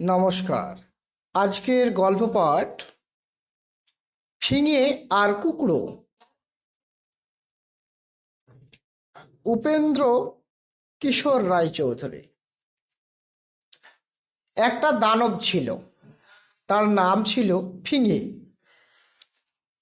নমস্কার। আজকের গল্প পাঠ ফিঙে আর কুকড়ো উপেন্দ্র কিশোর রায়চৌধুরী। একটা দানব ছিল। তার নাম ছিল ফিঙে।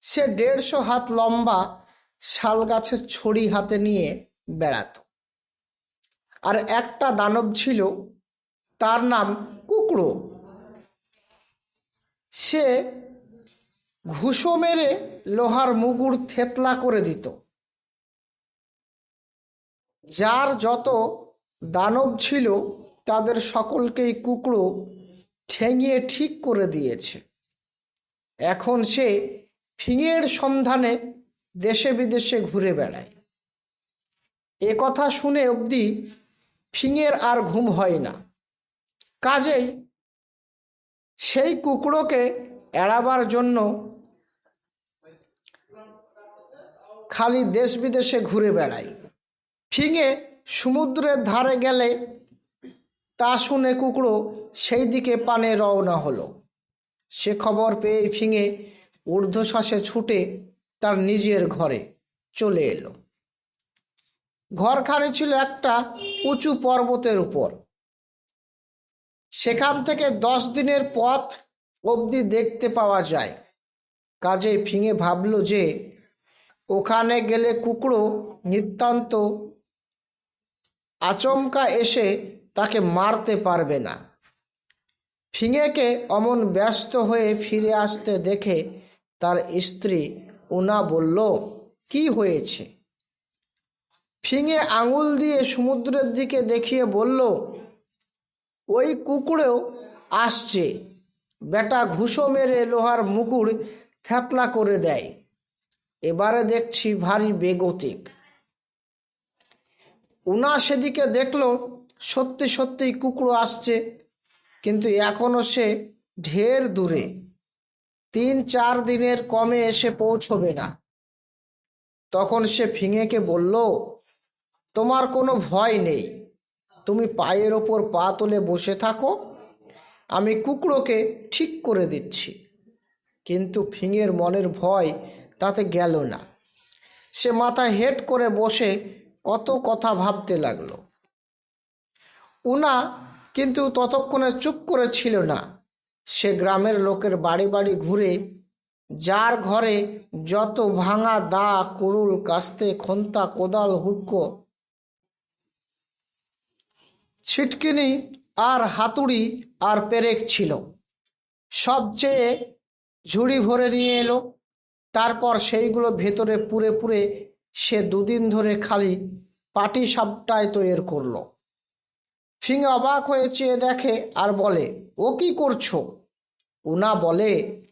সে দেড়শো হাত লম্বা শাল গাছের ছড়ি হাতে নিয়ে বেড়াতো। আর একটা দানব ছিল, তার নাম কুকড়ো। সে ঘুষো মেরে লোহার মুগুর থেতলা করে দিত। যার যত দানব ছিল, তাদের সকলকেই কুকড়ো ঠেঙিয়ে ঠিক করে দিয়েছে। এখন সে ফিঙের সন্ধানে দেশে বিদেশে ঘুরে বেড়ায়। এ কথা শুনে অবধি ফিঙের আর ঘুম হয় না। কাজেই সেই কুকুরোকে এড়াবার জন্য খালি দেশ বিদেশে ঘুরে বেড়ায়। ফিঙে সমুদ্রের ধারে গেলে তা শুনে কুকড়ো সেই দিকে পানে রওনা হলো। সে খবর পেয়ে ফিঙে ঊর্ধ্বশ্বাসে ছুটে তার নিজের ঘরে চলে এলো। ঘরখানে ছিল একটা উঁচু পর্বতের উপর। সেখান থেকে দশ দিনের পথ অবধি দেখতে পাওয়া যায়। কাজে ফিঙে ভাবল যে ওখানে গেলে কুকড়ো নিতান্ত আচমকা এসে তাকে মারতে পারবে না। ফিঙেকে অমন ব্যস্ত হয়ে ফিরে আসতে দেখে তার স্ত্রী উনা বলল, কি হয়েছে? ফিঙে আঙুল দিয়ে সমুদ্রের দিকে দেখিয়ে বলল, ওই কুকুরেও আসছে। বেটা ঘুষো মেরে লোহার মুকুর থ্যাতলা করে দেয়। এবারে দেখছি ভারী বেগতিক। উনা সেদিকে দেখল, সত্যি সত্যি কুকুরো আসছে, কিন্তু এখনও সে ঢের দূরে। তিন, চার দিনের কমে এসে পৌঁছবে না। তখন সে ফিঙেকে বলল তোমার কোনো ভয় নেই। তুমি পায়ের ওপর পা তুলে বসে থাকো। আমি কুকড়োকে ঠিক করে দিচ্ছি। কিন্তু ফিঙের মনের ভয় তাতে গেল না। সে মাথা হেট করে বসে কত কথা ভাবতে লাগল। উনা কিন্তু ততক্ষণে চুপ করে ছিল না। সে গ্রামের লোকের বাড়ি বাড়ি ঘুরে যার ঘরে যত ভাঙা দা কুড়ুল, কাস্তে, খন্তা, কোদাল হুটকো ছিটকিনি আর হাতুড়ি আর পেরেক ছিল। সবচেয়ে ঝুড়ি ভরে নিয়ে এলো। তারপর সেইগুলো ভেতরে পুরে পুরে সে দুদিন ধরে খালি পাটি সাপটায় তৈরি করল। ফিঙে অবাক হয়ে চেয়ে দেখে আর বলে, ও কি করছ? উনা বলে,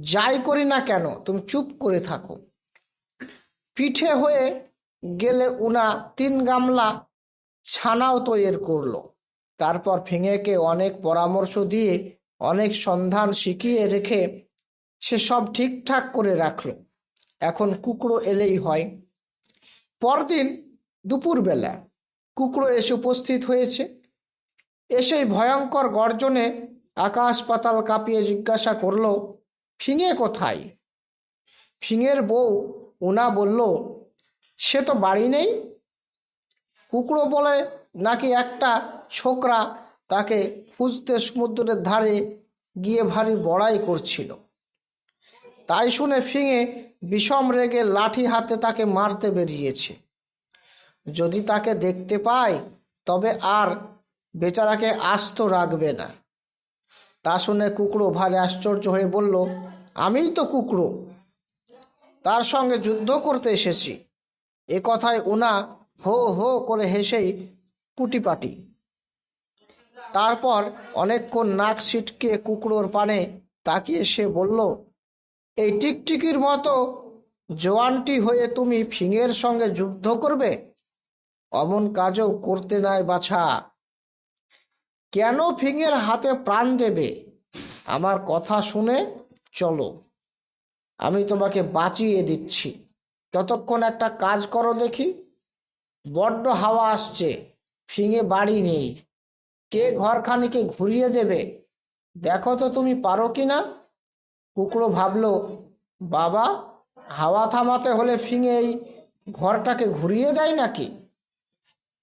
যাই করি না কেন, তুমি চুপ করে থাকো। পিঠে হয়ে গেলে উনা তিন গামলা ছানাও তৈরি করল। তারপর ফিঙেকে অনেক পরামর্শ দিয়ে, অনেক সন্ধান শিখিয়ে রেখে সে সব ঠিকঠাক করে রাখল। এখন কুকড়ো এলেই হয়। পরদিন দুপুরবেলা কুকড়ো এসে উপস্থিত হয়েছে। এসেই ভয়ঙ্কর গর্জনে আকাশ পাতাল কাঁপিয়ে জিজ্ঞাসা করল, ফিঙে কোথায়? ফিঙের বউ উনা বলল, সে তো বাড়ি নেই? কুকড়ো বলে নাকি একটা ছোকরা তাকে খুঁজতে সমুদ্রের ধারে গিয়ে ভারী বড়াই করছিল। তাই শুনে ফিঙে বিষম রেগে লাঠি হাতে তাকে মারতে বেরিয়েছে। যদি তাকে দেখতে পায়, তবে আর বেচারাকে আস্ত রাখবে না। তা শুনে কুকড়ো ভারী আশ্চর্য হয়ে বলল, আমিই তো কুকড়ো তার সঙ্গে যুদ্ধ করতে এসেছি। এ কথায় উনা হো হো করে হেসেই কুটিপাটি। তারপর অনেকক্ষণ নাক ছিটকে কুকড়োর পানে তাকিয়ে সে বলল, এই টিকটিকির মতো জোয়ানটি হয়ে তুমি ফিঙের সঙ্গে যুদ্ধ করবে? অমন কাজও করতে নাই বাছা। কেন ফিঙের হাতে প্রাণ দেবে? আমার কথা শুনে চলো। আমি তোমাকে বাঁচিয়ে দিচ্ছি। ততক্ষণ একটা কাজ করো দেখি। বড্ড হাওয়া আসছে, ফিঙে বাড়ি নেই। কে ঘরখানিকে ঘুরিয়ে দেবে? দেখো তো তুমি পারো কি না? কুকড়ো ভাবলো, বাবা, হাওয়া থামাতে হলে ফিঙে এই ঘরটাকে ঘুরিয়ে দেয় নাকি?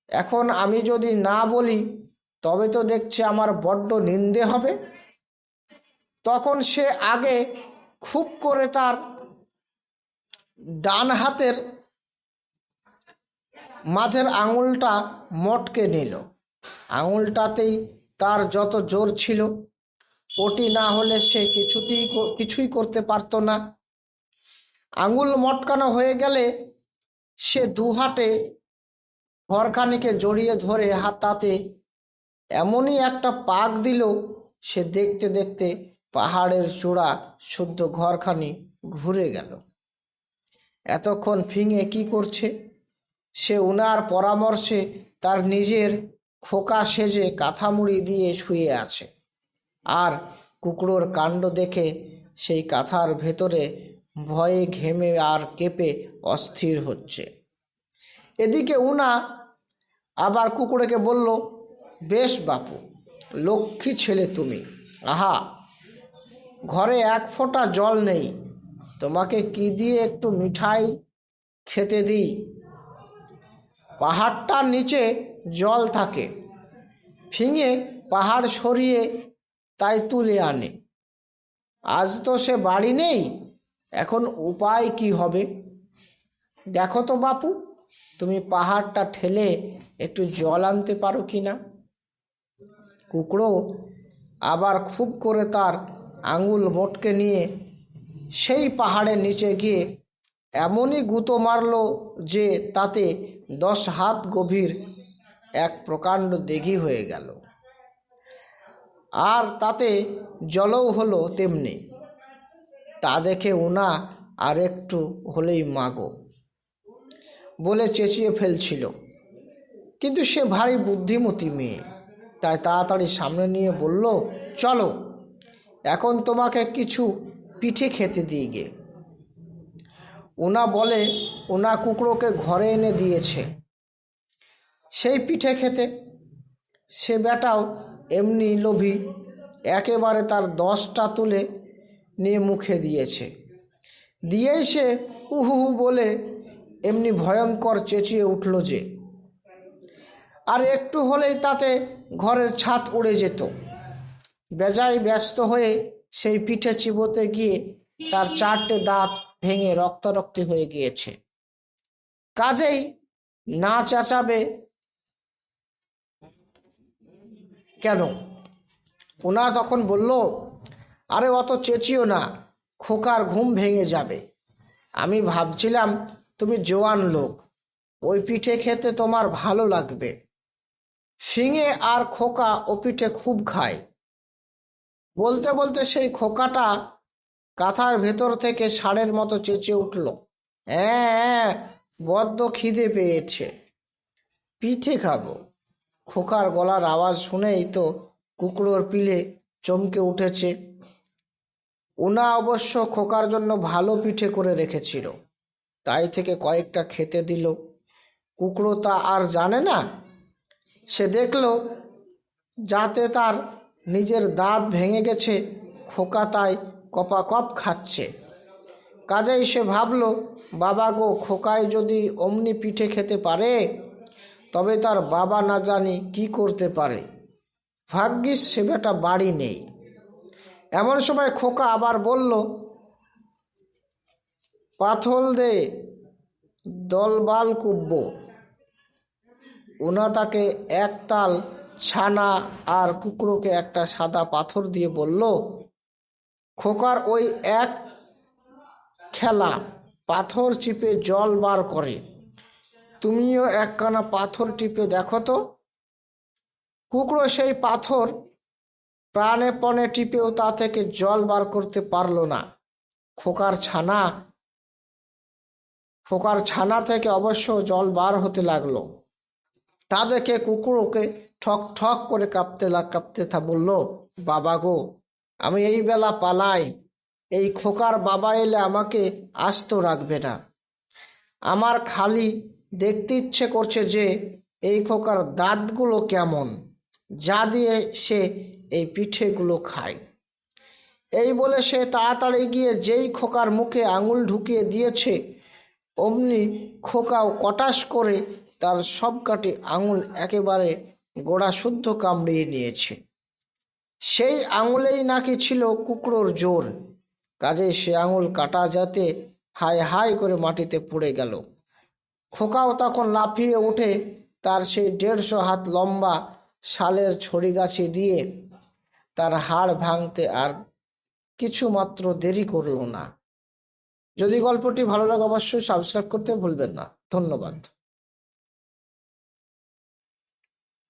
এখন আমি যদি না বলি, তবে তো দেখছি আমার বড্ড নিন্দে হবে। তখন সে আগে খুব করে তার ডান হাতের মাঝের আঙুলটা মটকে নিল। আঙুলটাতেই তার যত জোর ছিল ওটি না হলে সে কিছুতেই কিছুই করতে পারতো না। আঙুল মটকানো হয়ে গেলে সে দু হাতে ঘরখানিকে জড়িয়ে ধরে হাতাতে এমনই একটা পাক দিল, সে দেখতে দেখতে পাহাড়ের চূড়া শুদ্ধ ঘরখানি ঘুরে গেল। এতক্ষণ ফিঙে কি করছে? সে উনার পরামর্শে তার নিজের খোকা সেজে কাঁথামুড়ি দিয়ে শুয়ে আছে। আর কুকুরোর কাণ্ড দেখে সেই কাঁথার ভেতরে ভয়ে ঘেমে আর কেঁপে অস্থির হচ্ছে। এদিকে উনা আবার কুকুরকে বলল, বেশ বাপু, লক্ষ্মী ছেলে তুমি। আহা, ঘরে এক ফোঁটা জল নেই। তোমাকে কি দিয়ে একটু মিঠাই খেতে দিই? পাহাড়টার নিচে জল থাকে, ফিঙে পাহাড় সরিয়ে তাই তুলে আনে। আজ তো সে বাড়ি নেই, এখন উপায় কি হবে? দেখো তো বাপু, তুমি পাহাড়টা ঠেলে একটু জল আনতে পারো কি না? কুকড়ো আবার খুব করে তার আঙুল মোটকে নিয়ে সেই পাহাড়ের নিচে গিয়ে এমনই গুঁতো মারল যে তাতে দশ হাত গভীর এক প্রকাণ্ড দিঘি হয়ে গেল। আর তাতে জলও হলো তেমনি। তা দেখে উনা আর একটু হলেই মাগো বলে চেঁচিয়ে ফেলছিল। কিন্তু সে ভারী বুদ্ধিমতী মেয়ে। তাই তাড়াতাড়ি সামনে নিয়ে বলল, চলো, এখন তোমাকে কিছু পিঠে খেতে দিই গে ওনা বলে ওনা কুকড়োকে ঘরে এনে দিয়েছে। সেই পিঠে খেতে সে বেটাও এমনি লোভী, একেবারে তার দশটা তুলে নিয়ে মুখে দিয়েছে। দিয়েই সে উহু হু বলে এমনি ভয়ঙ্কর চেঁচিয়ে উঠল যে, আর একটু হলেই তাতে ঘরের ছাদ উড়ে যেত। বেজায় ব্যস্ত হয়ে সেই পিঠে চিবোতে গিয়ে তার চারটে দাঁত ভেঙে রক্তারক্তি হয়ে গিয়েছে। কাজেই না চেঁচাবে কেন? ওনা তখন বলল, আরে অত চেঁচিও না, খোকার ঘুম ভেঙে যাবে। আমি ভাবছিলাম তুমি জোয়ান লোক, ওই পিঠে খেতে তোমার ভালো লাগবে। ফিঙে আর খোকা ও পিঠে খুব খায়। বলতে বলতে সেই খোকাটা কাঁথার ভেতর থেকে ষাঁড়ের মতো চেঁচে উঠল। হ্যাঁ হ্যাঁ বড্ড খিদে পেয়েছে। পিঠে খাব। খোকার গলার আওয়াজ শুনেই তো কুকুরোর পিলে চমকে উঠেছে। ওনা অবশ্য খোকার জন্য ভালো পিঠে করে রেখেছিল। তাই থেকে কয়েকটা খেতে দিল। কুকুরো তা আর জানে না। সে দেখল, যাতে তার নিজের দাঁত ভেঙে গেছে, খোকা তাই কপাকপ খাচ্ছে। কাজেই সে ভাবল, বাবা গো, খোকায় যদি অমনি পিঠে খেতে পারে, তবে তার বাবা না জানি কি করতে পারে। ভাগ্যিস সে বেটা বাড়ি নেই। এমন সময় খোকা আবার বলল, পাথল দে, দলবাল কুব্ব। ওনা তাকে এক তাল ছানা আর কুকুরোকে একটা সাদা পাথর দিয়ে বলল খোকার ওই এক খেলা পাথর চিপে জল বার করে। তুমিও একখানা পাথর টিপে দেখো তো। কুকড়ো সেই পাথর প্রাণে পণে টিপেও তা থেকে জল বার করতে পারল না। খোকার ছানা খোকার ছানা থেকে অবশ্য জল বার হতে লাগল। তা দেখে কুকুরকে ঠক ঠক করে কাঁপতে কাঁপতে থা বলল, বাবা গো আমি এই বেলা পালাই। এই খোকার বাবা এলে আমাকে আস্ত রাখবে না। আমার খালি দেখতে ইচ্ছে করছে যে এই খোকার দাঁতগুলো কেমন, যা দিয়ে সে এই পিঠেগুলো খায়। এই বলে সে তাড়াতাড়ি গিয়ে যেই খোকার মুখে আঙুল ঢুকিয়ে দিয়েছে, অমনি খোকাও কটাস করে তার সবকটি আঙুল একেবারে গোড়া শুদ্ধ কামড়িয়ে নিয়েছে। সেই আঙুলেই নাকি ছিল কুকুরোর জোর। কাজে সে আঙুল কাটা যাতে হায় হায় করে মাটিতে পড়ে গেল। খোকাও তখন লাফিয়ে উঠে তার সেই দেড়শো হাত লম্বা শালের ছড়ি গাছে দিয়ে তার হাড় ভাঙতে আর কিছু মাত্র দেরি করল না। যদি গল্পটি ভালো লাগে অবশ্যই সাবস্ক্রাইব করতে ভুলবেন না। ধন্যবাদ।